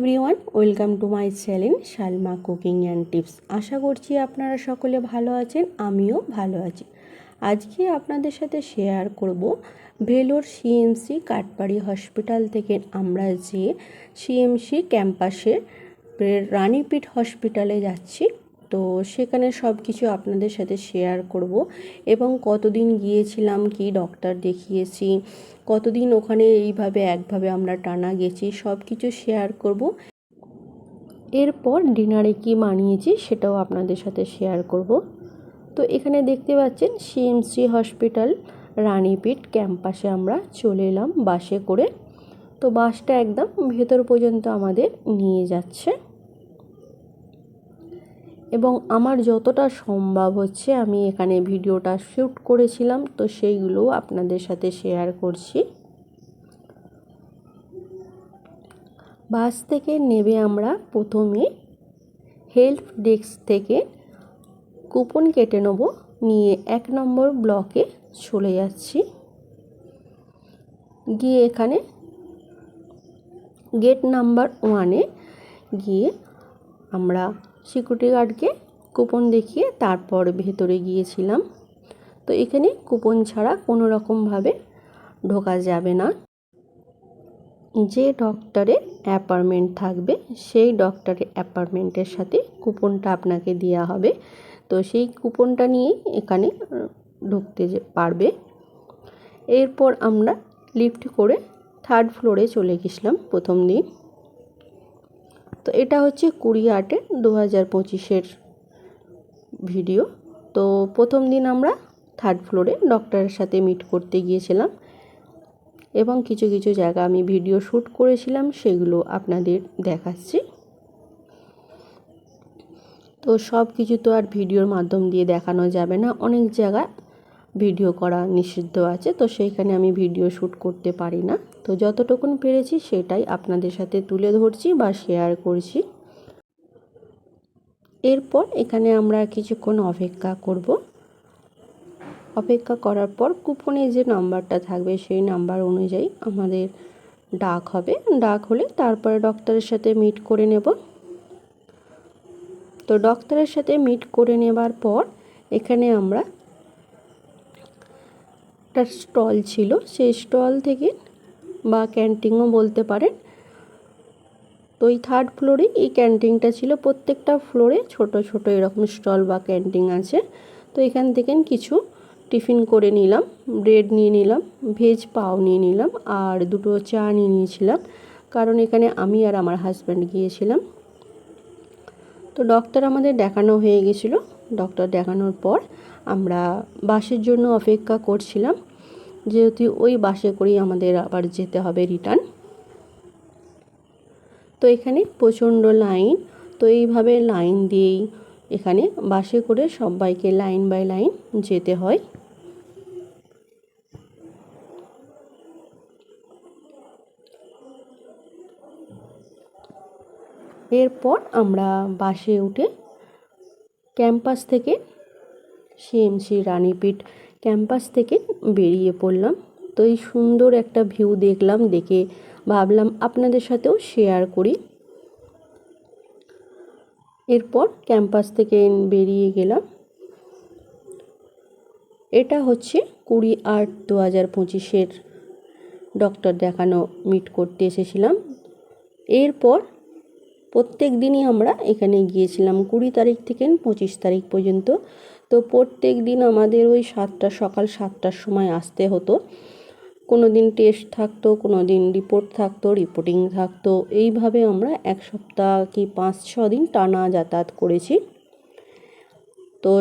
Everyone, welcome to my channel Salma cooking and tips. আশা করছি আপনারা সকলে ভালো আছেন, আমিও ভালো আছি। আজকে আপনাদের সাথে শেয়ার করব ভেলোর সিএমসি কাটপাড়ি হসপিটাল থেকে আমরা যে সিএমসি ক্যাম্পাসের রানীপীঠ হসপিটালে যাচ্ছি। তো সেখানে সব কিছু আপনাদের সাথে শেয়ার করব এবং কতদিন গিয়েছিলাম, কি ডক্টর দেখিয়েছি, কতদিন ওখানে এইভাবে একভাবে আমরা টানা গেছি সব কিছু শেয়ার করব। এরপর ডিনারে কি মানিয়েছি সেটাও আপনাদের সাথে শেয়ার করব। তো এখানে দেখতে পাচ্ছেন সিএমসি হসপিটাল রানীপীঠ ক্যাম্পাসে আমরা চলে এলাম বাসে করে। তো বাসটা একদম ভেতর পর্যন্ত আমাদের নিয়ে যাচ্ছে। এবং আমার যতটা সম্ভব হচ্ছে আমি এখানে ভিডিওটা শ্যুট করেছিলাম, তো সেইগুলো আপনাদের সাথে শেয়ার করছি। বাস থেকে নেবে আমরা প্রথমে হেল্প ডেস্ক থেকে কুপন কেটে নেব, নিয়ে এক নম্বর ব্লকে চলে যাচ্ছি। গিয়ে এখানে গেট নাম্বার ওয়ানে গিয়ে আমরা সিকিউরিটি গার্ডকে কুপন দেখিয়ে তারপর ভেতরে গিয়েছিলাম। তো এখানে কুপন ছাড়া কোনো রকমভাবে ঢোকা যাবে না। যে ডক্টরে অ্যাপার্টমেন্ট থাকবে, সেই ডক্টরের অ্যাপার্টমেন্টের সাথে কুপনটা আপনাকে দেওয়া হবে। তো সেই কুপনটা নিয়েই এখানে ঢুকতে পারবে। এরপর আমরা লিফট করে থার্ড ফ্লোরে চলে গেছিলাম প্রথম দিন। তো এটা হচ্ছে কুড়ি আটে দু হাজার পঁচিশের ভিডিও। তো প্রথম দিন আমরা থার্ড ফ্লোরে ডক্টরের সাথে মিট করতে গিয়েছিলাম এবং কিছু কিছু জায়গা আমি ভিডিও শ্যুট করেছিলাম, সেগুলো আপনাদের দেখাচ্ছি। তো সব কিছু তো আর ভিডিওর মাধ্যম দিয়ে দেখানো যাবে না। অনেক জায়গায় ভিডিও করা নিষিদ্ধ আছে, তো সেইখানে আমি ভিডিও শ্যুট করতে পারি না। তো যতটুকুন পেরেছি সেটাই আপনাদের সাথে তুলে ধরছি বা শেয়ার করছি। এরপর এখানে আমরা কিছুক্ষণ অপেক্ষা করব। অপেক্ষা করার পর কুপনে যে নাম্বারটা থাকবে সেই নাম্বার অনুযায়ী আমাদের ডাক হবে। ডাক হলে তারপরে ডক্টরের সাথে মিট করে নেব। তো ডক্টরের সাথে মিট করে নেবার পর এখানে আমরা একটা স্টল ছিল, সেই স্টল থেকে বা ক্যান্টিনও বলতে পারেন। তো এই থার্ড ফ্লোরে এই ক্যান্টিনটা ছিল, প্রত্যেকটা ফ্লোরে ছোট ছোট এরকম স্টল বা ক্যান্টিন আছে। তো এখান থেকে কিছু টিফিন করে নিলাম, ব্রেড নিয়ে নিলাম, ভেজ পাও নিয়ে নিলাম, আর দুটো চা নিয়ে নিয়েছিলাম। কারণ এখানে আমি আর আমার হাজব্যান্ড গিয়েছিলাম। তো ডক্টর আমাদের দেখানো হয়ে গেছিল। ডক্টর দেখানোর পর আমরা বাসের জন্য অপেক্ষা করছিলাম, যেহেতু ওই বাসে করেই আমাদের আবার যেতে হবে রিটার্ন তো এখানে প্রচণ্ড লাইন তো এইভাবে লাইন দিয়েই এখানে বাসে করে সবাইকে লাইন বাই লাইন যেতে হয়। এরপর আমরা বাসে উঠে ক্যাম্পাস থেকে সিএমসি রানীপীঠ ক্যাম্পাস থেকে বেরিয়ে পড়লাম। তো এই সুন্দর একটা ভিউ দেখলাম, দেখে ভাবলাম আপনাদের সাথেও শেয়ার করি। এরপর ক্যাম্পাস থেকে বেরিয়ে গেলাম। এটা হচ্ছে কুড়ি আট দু হাজার পঁচিশের ডক্টর দেখানো মিট করতে এসেছিলাম। এরপর প্রত্যেক দিনই আমরা এখানে গিয়েছিলাম কুড়ি তারিখ থেকে পঁচিশ তারিখ পর্যন্ত। তো প্রত্যেক দিন আমাদের ওই সাতটা, সকাল সাতটার সময় আসতে হতো। কোনো দিন টেস্ট থাকতো কোনো দিন রিপোর্ট থাকতো রিপোর্টিং থাকতো। এইভাবে আমরা এক সপ্তাহ কি পাঁচ, ছ দিন টানা যাতায়াত করেছি। তো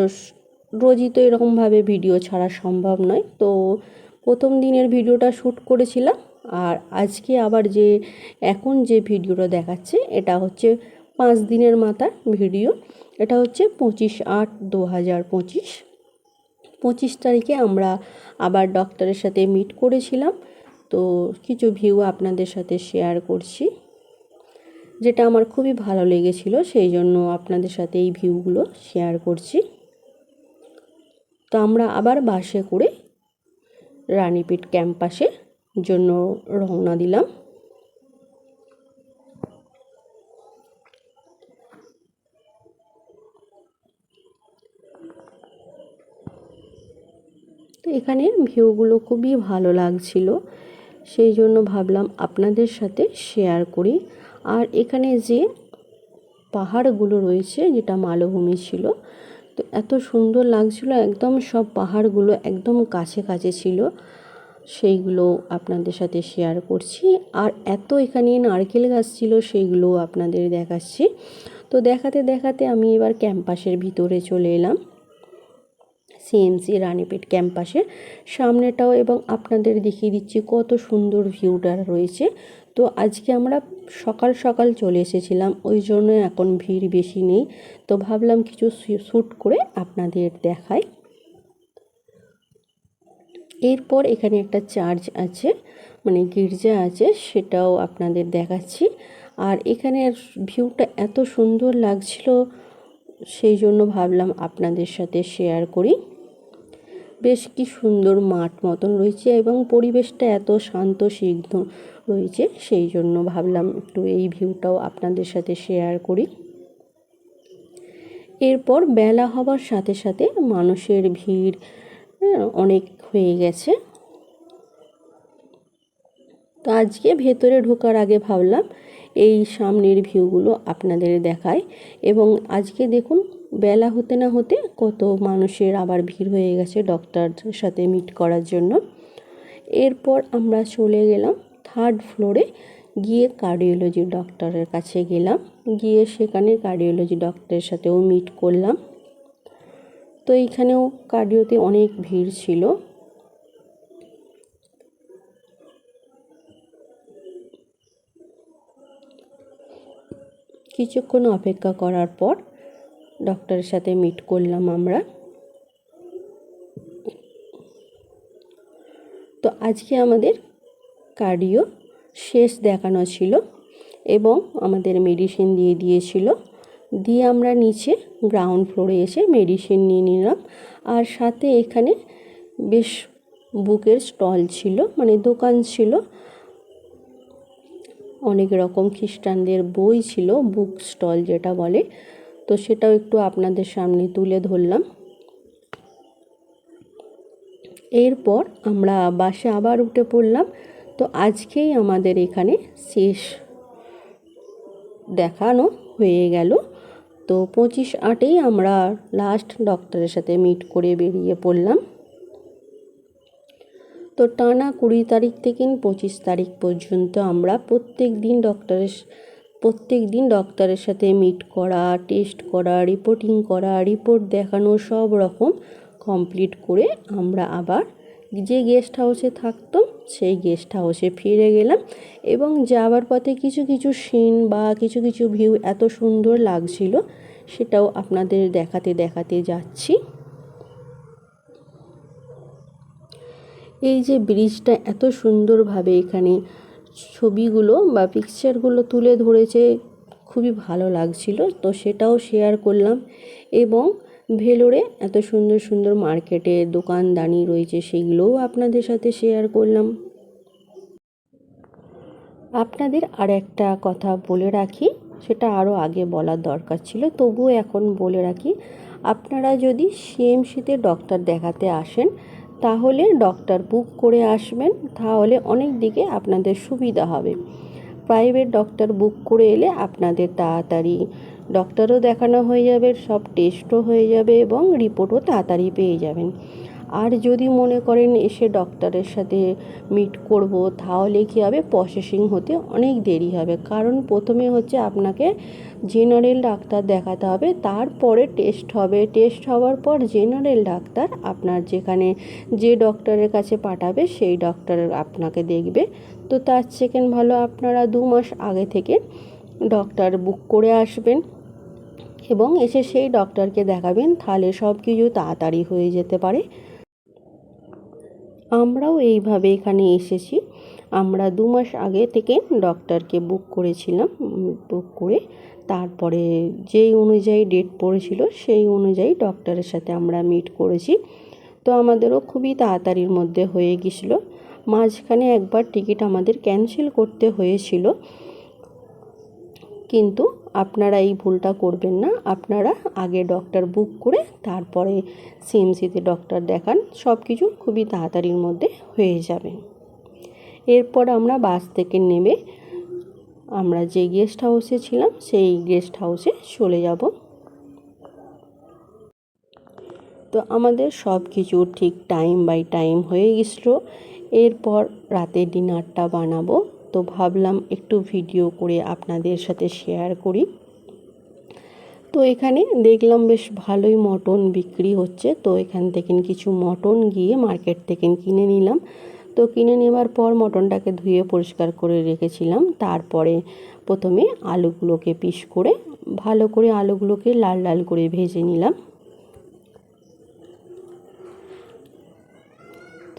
রোজই তো এরকমভাবে ভিডিও ছাড়া সম্ভব নয়। তো প্রথম দিনের ভিডিওটা শ্যুট করেছিলাম। আর আজকে আবার যে, এখন যে ভিডিওটা দেখাচ্ছে, এটা হচ্ছে পাঁচ দিনের মাথার ভিডিও। এটা হচ্ছে পঁচিশ আট দু হাজার পঁচিশ। পঁচিশ তারিখে আমরা আবার ডক্টরের সাথে মিট করেছিলাম। তো কিছু ভিউ আপনাদের সাথে শেয়ার করছি, যেটা আমার খুবই ভালো লেগেছিল, সেই জন্য আপনাদের সাথে এই ভিউগুলো শেয়ার করছি। তো আমরা আবার বাসে করে রানীপীঠ ক্যাম্পাসে জন্য রওনা দিলাম। তো এখানে ভিউগুলো খুবই ভালো লাগছিল, সেই জন্য ভাবলাম আপনাদের সাথে শেয়ার করি। আর এখানে যে পাহাড়গুলো রয়েছে, যেটা মালভূমি ছিল, তো এত সুন্দর লাগছিল, একদম সব পাহাড়গুলো একদম কাছে কাছে ছিল। সেইগুলো আপনাদের সাথে শেয়ার করছি। আর এত এখানে নারকেল গাছ ছিল, সেইগুলো আপনাদের দেখাচ্ছি। তো দেখাতে দেখাতে আমি এবার ক্যাম্পাসের ভিতরে চলে এলাম। সিএমসি রানীপেট ক্যাম্পাসের সামনেটাও এবং আপনাদের দেখিয়ে দিচ্ছি কত সুন্দর ভিউটা রয়েছে। তো আজকে আমরা সকাল সকাল চলে এসেছিলাম, ওই জন্য এখন ভিড় বেশি নেই। তো ভাবলাম কিছু শ্যুট করে আপনাদের দেখাই। এরপর এখানে একটা চার্চ আছে মানে গির্জা আছে, সেটাও আপনাদের দেখাচ্ছি। আর এখানে ভিউটা এত সুন্দর লাগছিল, সেই জন্য ভাবলাম আপনাদের সাথে শেয়ার করি। বেশ কি সুন্দর মাঠ মতন রয়েছে এবং পরিবেশটা এত শান্ত সিদ্ধ রয়েছে, সেই জন্য ভাবলাম একটু এই ভিউটাও আপনাদের সাথে শেয়ার করি। এরপর বেলা হবার সাথে সাথে মানুষের ভিড় হ্যাঁ, অনেক হয়ে গেছে। তো আজকে ভেতরে ঢোকার আগে ভাবলাম এই সামনের ভিউগুলো আপনাদের দেখায় এবং আজকে দেখুন বেলা হতে না হতে কত মানুষের আবার ভিড় হয়ে গেছে ডক্টর সাথে মিট করার জন্য। এরপর আমরা চলে গেলাম থার্ড ফ্লোরে গিয়ে কার্ডিওলজি ডক্টরের কাছে গেলাম। গিয়ে সেখানে কার্ডিওলজি ডক্টরের সাথেও মিট করলাম। তো এইখানেও কার্ডিওতে অনেক ভিড় ছিল। কিছুক্ষণ অপেক্ষা করার পর ডক্টরের সাথে মিট করলাম আমরা। তো আজকে আমাদের কার্ডিও শেষ দেখানো ছিল এবং আমাদের মেডিসিন দিয়ে দিয়েছিল। দিয়ে আমরা নিচে গ্রাউন্ড ফ্লোরে এসে মেডিসিন নিয়ে নিলাম। আর সাথে এখানে বেশ বুকের স্টল ছিল মানে দোকান ছিল। অনেক রকম খ্রিস্টানদের বই ছিল বুক স্টল যেটা বলে। তো সেটাও একটু আপনাদের সামনে তুলে ধরলাম। এরপর আমরা বাসে আবার উঠে পড়লাম। তো আজকেই আমাদের এখানে শেষ দেখানো হয়ে গেল। তো পঁচিশ আটেই আমরা লাস্ট ডক্টরের সাথে মিট করে বেরিয়ে পড়লাম। তো টানা কুড়ি তারিখ থেকে পঁচিশ তারিখ পর্যন্ত আমরা প্রত্যেক দিন ডক্টরের প্রত্যেক দিন ডক্টরের সাথে মিট করা টেস্ট করা রিপোর্টিং করা রিপোর্ট দেখানো সব রকম কমপ্লিট করে আমরা আবার যে গেস্ট হাউসে থাকতাম, সেই গেস্ট হাউসে ফিরে গেলাম এবং যাওয়ার পথে কিছু কিছু সিন বা কিছু কিছু ভিউ এত সুন্দর লাগছিল সেটাও আপনাদের দেখাতে দেখাতে যাচ্ছি। এই যে ব্রিজটা এত সুন্দরভাবে এখানে ছবিগুলো বা পিকচারগুলো তুলে ধরেছে, খুবই ভালো লাগছিল। তো সেটাও শেয়ার করলাম এবং ভেলোরে এত সুন্দর সুন্দর মার্কেটে দোকানদানি রয়েছে সেগুলোও আপনাদের সাথে শেয়ার করলাম। আপনাদের আর একটা কথা বলে রাখি সেটা আরও আগে বলার দরকার ছিল। তবুও এখন বলে রাখি, আপনারা যদি সিএমসিতে ডক্টর দেখাতে আসেন, তাহলে ডক্টর বুক করে আসবেন, তাহলে অনেক দিকে আপনাদের সুবিধা হবে। প্রাইভেট ডক্টর বুক করে এলে আপনাদের তাড়াতাড়ি ডক্টরও দেখানো হয়ে যাবে, সব টেস্টও হয়ে যাবে এবং রিপোর্টও তাড়াতাড়ি পেয়ে যাবেন। আর যদি মনে করেন এসে ডক্টরের সাথে মিট করব, তাহলে কী হবে? প্রসেসিং হতে অনেক দেরি হবে। কারণ প্রথমে হচ্ছে আপনাকে জেনারেল ডাক্তার দেখাতে হবে, তারপরে টেস্ট হবে। টেস্ট হওয়ার পর জেনারেল ডাক্তার আপনার যেখানে যে ডক্টরের কাছে পাঠাবে, সেই ডক্টর আপনাকে দেখবে। তো তার সেকেন্ড ভালো, আপনারা দু মাস আগে থেকে ডক্টর বুক করে আসবেন এবং এসে সেই ডক্টরকে দেখাবেন, তাহলে সব কিছু তাড়াতাড়ি হয়ে যেতে পারে। আমরাও এইভাবে এখানে এসেছি। আমরা দু মাস আগে থেকে ডক্টরকে বুক করেছিলাম বুক করে তারপরে যেই অনুযায়ী ডেট পড়েছিল সেই অনুযায়ী ডক্টরের সাথে আমরা মিট করেছি। তো আমাদেরও খুবই তাড়াতাড়ির মধ্যে হয়ে গেছিল। মাঝখানে একবার টিকিট আমাদের ক্যান্সেল করতে হয়েছিল। কিন্তু আপনারা এই ভুলটা করবেন না। আপনারা আগে ডক্টর বুক করে তারপরে সিএমসিতে ডক্টর দেখান। সব কিছু খুবই তাড়াতাড়ির মধ্যে হয়ে যাবে। এরপর আমরা বাস থেকে নেমে আমরা যে গেস্ট হাউসে ছিলাম, সেই গেস্ট হাউসে চলে যাব। তো আমাদের সব কিছু ঠিক টাইম বাই টাইম হয়ে গেছিল। এরপর রাতে ডিনারটা বানাবো। তো ভাবলাম একটু ভিডিও করে আপনাদের সাথে শেয়ার করি। তো এখানে দেখলাম বেশ ভালোই মটন বিক্রি হচ্ছে। তো এখান থেকে কিছু মটন গিয়ে মার্কেট থেকে কিনে নিলাম। তো কিনে নেবার পর মটনটাকে ধুয়ে পরিষ্কার করে রেখেছিলাম। তারপরে প্রথমে আলুগুলোকে পিস করে ভালো করে আলুগুলোকে লাল লাল করে ভেজে নিলাম।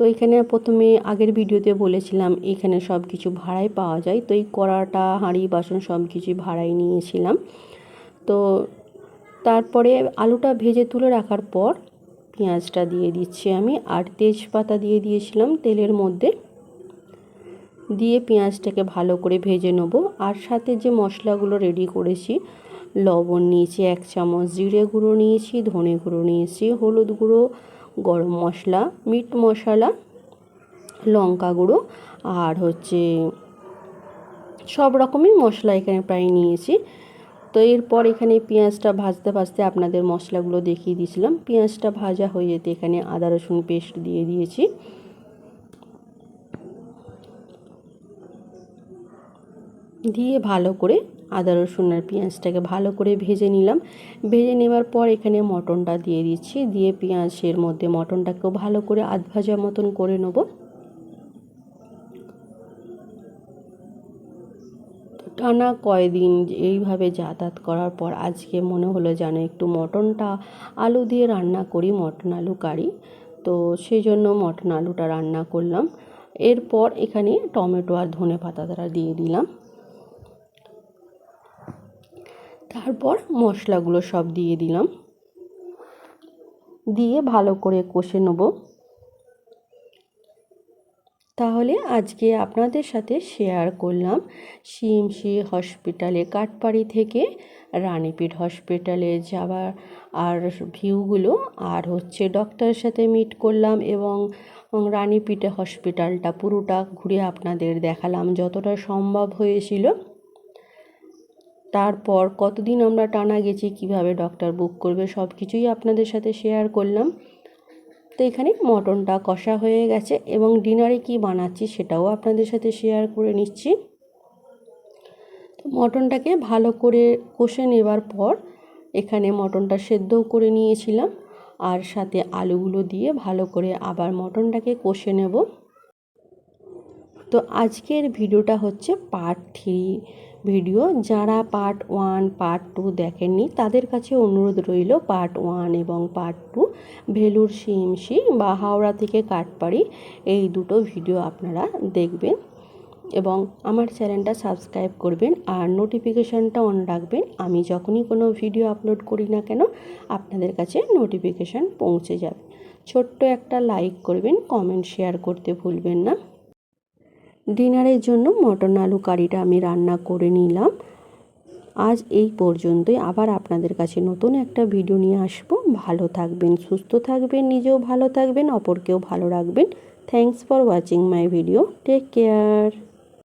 তো এখানে প্রথমে আগের ভিডিওতে বলেছিলাম, এখানে সব কিছু ভাড়ায় পাওয়া যায়। তো এই কড়াটা, হাঁড়ি, বাসন সব কিছুই ভাড়ায় নিয়েছিলাম। তো তারপরে আলুটা ভেজে তুলে রাখার পর পেঁয়াজটা দিয়ে দিচ্ছি আমি, আর তেজপাতা দিয়ে দিয়েছিলাম তেলের মধ্যে। দিয়ে পেঁয়াজটাকে ভালো করে ভেজে নেব, আর সাথে যে মশলাগুলো রেডি করেছি, লবণ নিয়েছি এক চামচ, জিরে গুঁড়ো নিয়েছি, ধনে গুঁড়ো নিয়েছি, হলুদ গুঁড়ো গরম মশলা, মিট মশলা, লঙ্কা গুঁড়ো আর হচ্ছে সব রকমই মশলা এখানে প্রায় নিয়েছি। তো এরপর এখানে পেঁয়াজটা ভাজতে ভাজতে আপনাদের মশলাগুলো দেখিয়ে দিয়েছিলাম। পেঁয়াজটা ভাজা হয়ে যেতে এখানে আদা রসুন পেস্ট দিয়ে দিয়েছি। দিয়ে ভালো করে আদা, রসুন আর পেঁয়াজটাকে ভালো করে ভেজে নিলাম। ভেজে নেবার পর এখানে মটনটা দিয়ে দিচ্ছি। দিয়ে পেঁয়াজের মধ্যে মটনটাকেও ভালো করে আধ ভাজা মতন করে নেব। টানা কয়দিন এইভাবে যাতায়াত করার পর আজকে মনে হলো যেন একটু মটনটা আলু দিয়ে রান্না করি, মটন আলু কারি। তো সেই জন্য মটন আলুটা রান্না করলাম। এরপর এখানে টমেটো আর ধনে পাতা তারা দিয়ে দিলাম। তারপর মশলাগুলো সব দিয়ে দিলাম। দিয়ে ভালো করে কষে নেব। তাহলে আজকে আপনাদের সাথে শেয়ার করলাম সিএমসি হসপিটালে কাঠপাড়ি থেকে রানীপীঠ হসপিটালে যাওয়ার আর ভিউগুলো, আর হচ্ছে ডক্টরের সাথে মিট করলাম এবং রানীপীঠে হসপিটালটা পুরোটা ঘুরে আপনাদের দেখালাম যতটা সম্ভব হয়েছিল। তারপর কতদিন আমরা টানা গেছি, কীভাবে ডক্টর বুক করবে সব কিছুই আপনাদের সাথে শেয়ার করলাম। তো এখানে মটনটা কষা হয়ে গেছে এবং ডিনারে কি বানাচ্ছি সেটাও আপনাদের সাথে শেয়ার করে নিচ্ছি। তো মটনটাকে ভালো করে কষে নেবার পর এখানে মটনটা সেদ্ধও করে নিয়েছিলাম আর সাথে আলুগুলো দিয়ে ভালো করে আবার মটনটাকে কষে নেব। তো আজকের ভিডিওটা হচ্ছে পার্ট থ্রি ভিডিও। যারা পার্ট ওয়ান পার্ট টু দেখেননি, তাদের কাছে অনুরোধ রইল পার্ট ওয়ান এবং পার্ট টু ভেলুর সিএমসি বা হাওড়া থেকে কাঠপাড়ি এই দুটো ভিডিও আপনারা দেখবেন এবং আমার চ্যানেলটা সাবস্ক্রাইব করবেন আর নোটিফিকেশানটা অন রাখবেন। আমি যখনই কোনো ভিডিও আপলোড করি না কেন, আপনাদের কাছে নোটিফিকেশান পৌঁছে যাবে। ছোট্ট একটা লাইক করবেন কমেন্ট শেয়ার করতে ভুলবেন না। ডিনারের জন্য মটন আলু কারিটা আমি রান্না করে নিলাম। আজ এই পর্যন্তই। আবার আপনাদের কাছে নতুন একটা ভিডিও নিয়ে আসব। ভালো থাকবেন, সুস্থ থাকবেন, নিজেও ভালো থাকবেন, অপরকেও ভালো রাখবেন। Thanks for watching my video take care